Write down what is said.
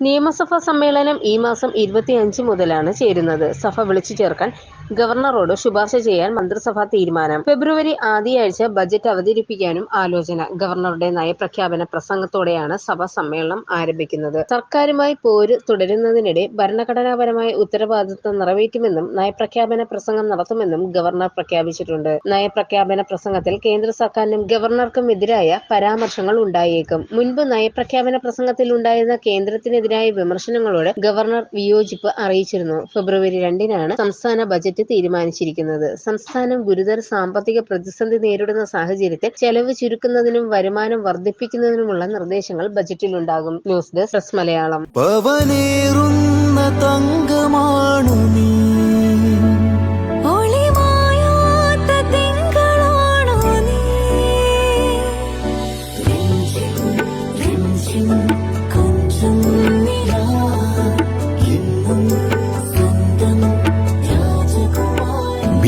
നിയമസഭാ സമ്മേളനം ഈ മാസം ഇരുപത്തിയഞ്ച് മുതലാണ് ചേരുന്നത്. സഭ വിളിച്ചു ചേർക്കാൻ ഗവർണറോട് ശുപാർശ ചെയ്യാൻ മന്ത്രിസഭാ തീരുമാനം. ഫെബ്രുവരി ആദ്യയാഴ്ച ബജറ്റ് അവതരിപ്പിക്കാനും ആലോചന. ഗവർണറുടെ നയപ്രഖ്യാപന പ്രസംഗത്തോടെയാണ് സഭാ സമ്മേളനം ആരംഭിക്കുന്നത്. സർക്കാരുമായി പോര് തുടരുന്നതിനിടെ ഭരണഘടനാപരമായ ഉത്തരവാദിത്വം നിറവേറ്റുമെന്നും നയപ്രഖ്യാപന പ്രസംഗം നടത്തുമെന്നും ഗവർണർ പ്രഖ്യാപിച്ചിട്ടുണ്ട്. നയപ്രഖ്യാപന പ്രസംഗത്തിൽ കേന്ദ്ര സർക്കാരിനും ഗവർണർക്കും എതിരായ പരാമർശങ്ങൾ ഉണ്ടായേക്കും. മുൻപ് നയപ്രഖ്യാപന പ്രസംഗത്തിൽ ഉണ്ടായിരുന്ന കേന്ദ്രത്തിനെതിരായ വിമർശനങ്ങളോട് ഗവർണർ വിയോജിപ്പ് അറിയിച്ചിരുന്നു. ഫെബ്രുവരി രണ്ടിനാണ് സംസ്ഥാന ബജറ്റ് തീരുമാനിച്ചിരിക്കുന്നത്. സംസ്ഥാനം ഗുരുതര സാമ്പത്തിക പ്രതിസന്ധി നേരിടുന്ന സാഹചര്യത്തിൽ ചെലവ് ചുരുക്കുന്നതിനും വരുമാനം വർദ്ധിപ്പിക്കുന്നതിനുമുള്ള നിർദ്ദേശങ്ങൾ ബജറ്റിലുണ്ടാകും. News desk press Malayalam. രാജകുമാരി